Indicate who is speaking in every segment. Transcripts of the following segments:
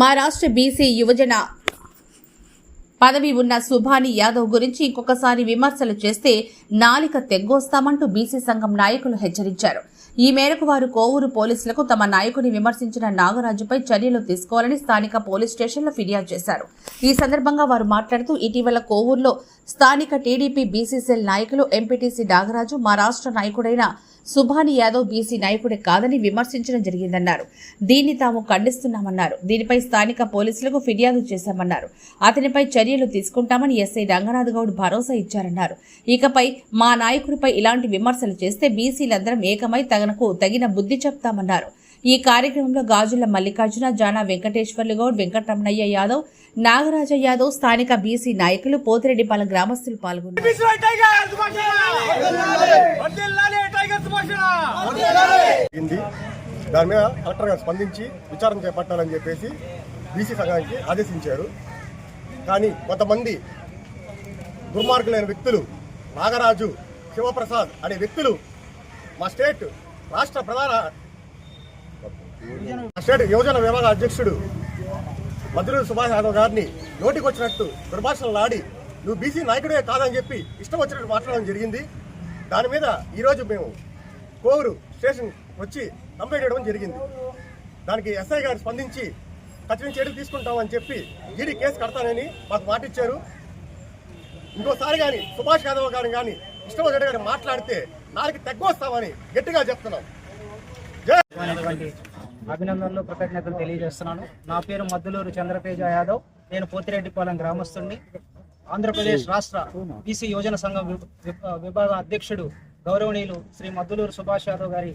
Speaker 1: మా రాష్ట్ర బీసీ యువజన పదవి ఉన్న సుభాని యాదవ్ గురించి ఇంకొకసారి విమర్శలు చేస్తే నాలిక తెగ్గొస్తామంటూ బీసీ సంఘం నాయకులు హెచ్చరించారు. ఈ మేరకు వారు కోవూరు పోలీసులకు తమ నాయకుని విమర్శించిన నాగరాజుపై చర్యలు తీసుకోవాలని స్థానిక పోలీస్ స్టేషన్లో ఫిర్యాదు చేశారు. ఈ సందర్భంగా వారు మాట్లాడుతూ ఇటీవల కోవూరులో స్థానిక టీడీపీ బీసీసీఎల్ నాయకులు ఎంపీటీసీ నాగరాజు మా రాష్ట్ర నాయకుడైన సుభాని యాదవ్ బీసీ నాయకుడే కాదని విమర్శించడం జరిగిందన్నారు. దీన్ని తాము ఖండిస్తున్నామన్నారు. దీనిపై స్థానిక పోలీసులకు ఫిర్యాదు చేశామన్నారు. అతనిపై చర్యలు తీసుకుంటామని ఎస్ఐ రంగనాథ్ గౌడ్ భరోసా ఇచ్చారన్నారు. ఇకపై మా నాయకుడిపై ఇలాంటి విమర్శలు చేస్తే బీసీలందరం ఏకమై తనకు తగిన బుద్ధి చెప్తామన్నారు. ఈ కార్యక్రమంలో గాజుల మల్లికార్జున జానా వెంకటేశ్వర్లు గౌడ్ వెంకటరమణయ్య యాదవ్ నాగరాజ యాదవ్ స్థానిక బీసీ నాయకులు పోతిరెడ్డిపాలెం గ్రామస్తులు పాల్గొన్నారు.
Speaker 2: దాని మీద కలెక్టర్ గారు స్పందించి విచారణ చేపట్టాలని చెప్పేసి బీసీ సంఘానికి ఆదేశించారు. కానీ కొంతమంది దుర్మార్గులైన వ్యక్తులు నాగరాజు శివప్రసాద్ అనే వ్యక్తులు మా స్టేట్ రాష్ట్ర ప్రధాన స్టేట్ యువజన విభాగ అధ్యక్షుడు మధురూరు సుభాష్ యాదవ్ గారిని నోటికి వచ్చినట్టు దుర్భాషలు ఆడి నువ్వు బీసీ నాయకుడే కాదని చెప్పి ఇష్టం వచ్చినట్టు మాట్లాడడం జరిగింది. దాని మీద ఈరోజు మేము కోవూరు స్టేషన్ వచ్చి కంప్లైంట్ చేయడం జరిగింది. దానికి ఎస్ఐ గారు స్పందించి కఠిన చర్యలు తీసుకుంటామని చెప్పి ఈడీ కేసు కడతానని మాకు మాటిచ్చారు. ఇంకోసారి కానీ సుభాష్ యాదవ్ గారు కానీ ఇష్టం వచ్చినట్టు మాట్లాడితే నాలుగు తగ్గొస్తామని గట్టిగా చెప్తున్నాం
Speaker 3: అభినందనలు కృతజ్ఞతలు తెలియజేస్తున్నాను. నా పేరు మద్దులూరు చంద్రతేజ యాదవ్. నేను పోతిరెడ్డిపాలెం గ్రామస్తుడిని ఆంధ్రప్రదేశ్ రాష్ట్ర బీసీ యోజన సంఘం విభాగ అధ్యక్షుడు గౌరవనీయులు శ్రీ మద్దులూరు సుభాష్ యాదవ్ గారి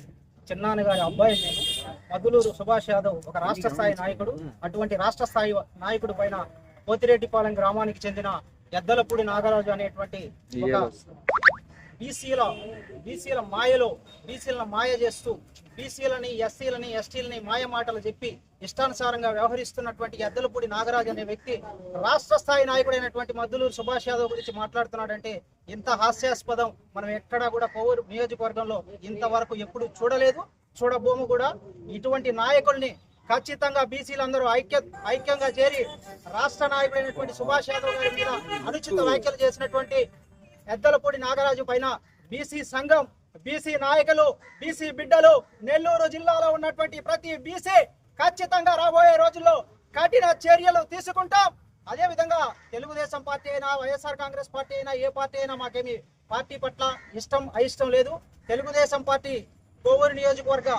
Speaker 3: చిన్నాన్న గారి అబ్బాయి నేను. మద్దులూరు సుభాష్ యాదవ్ ఒక రాష్ట్ర స్థాయి నాయకుడు. అటువంటి రాష్ట్ర స్థాయి నాయకుడు పైన పోతిరెడ్డిపాలెం గ్రామానికి చెందిన ఎద్దలపూడి నాగరాజు అనేటువంటి ఒక బీసీల బీసీల మాయలో బీసీలను మాయ చేస్తూ బీసీలని ఎస్సీలని ఎస్టీలని మాయ మాటలు చెప్పి ఇష్టానుసారంగా వ్యవహరిస్తున్నటువంటి ఎద్దలపూడి నాగరాజు అనే వ్యక్తి రాష్ట్ర స్థాయి నాయకుడైనటువంటి మద్దులూరు సుభాష్ యాదవ్ గురించి మాట్లాడుతున్నాడంటే ఇంత హాస్యాస్పదం మనం ఎక్కడా కూడా కోవూరు నియోజకవర్గంలో ఇంతవరకు ఎప్పుడు చూడలేదు చూడబోము కూడా. ఇటువంటి నాయకుల్ని ఖచ్చితంగా బీసీలందరూ ఐక్య ఐక్యంగా చేరి రాష్ట్ర నాయకుడైనటువంటి సుభాష్ యాదవ్ గారి మీద అనుచిత వ్యాఖ్యలు చేసినటువంటి ఎద్దలపూడి నాగరాజు పైన బీసీ సంఘం బీసీ నాయకులు బీసీ బిడ్డలు నెల్లూరు జిల్లాలో ఉన్నటువంటి ప్రతి బీసీ ఖచ్చితంగా రాబోయే రోజుల్లో కఠిన చర్యలు తీసుకుంటాం. అదే విధంగా తెలుగుదేశం పార్టీ అయినా వైఎస్ఆర్ కాంగ్రెస్ పార్టీ అయినా ఏ పార్టీ అయినా మాకేమి పార్టీ పట్ల ఇష్టం అయిష్టం లేదు. తెలుగుదేశం పార్టీ కోవూరు నియోజకవర్గ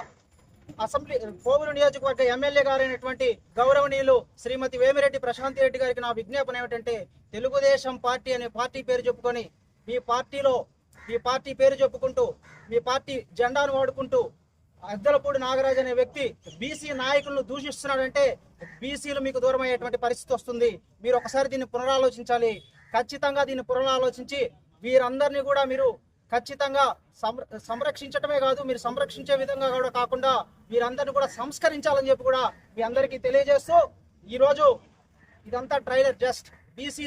Speaker 3: అసెంబ్లీ కోవూరు నియోజకవర్గ ఎమ్మెల్యే గారైనటువంటి గౌరవనీయులు శ్రీమతి వేమిరెడ్డి ప్రశాంతి రెడ్డి గారికి నా విజ్ఞాపన ఏమిటంటే తెలుగుదేశం పార్టీ అనే పార్టీ పేరు చెప్పుకొని మీ పార్టీలో మీ పార్టీ పేరు చెప్పుకుంటూ మీ పార్టీ జెండాను వాడుకుంటూ అద్దలపూడి నాగరాజ్ అనే వ్యక్తి బీసీ నాయకులను దూషిస్తున్నాడంటే బీసీలు మీకు దూరం అయ్యేటువంటి పరిస్థితి వస్తుంది. మీరు ఒకసారి దీన్ని పునరాలోచించాలి. ఖచ్చితంగా దీన్ని పునరాలోచించి వీరందరినీ కూడా మీరు ఖచ్చితంగా సంరక్షించటమే కాదు మీరు సంరక్షించే విధంగా కూడా కాకుండా వీరందరినీ కూడా సంస్కరించాలని చెప్పి కూడా మీ అందరికీ తెలియజేస్తూ ఈరోజు ఇదంతా trailer just BC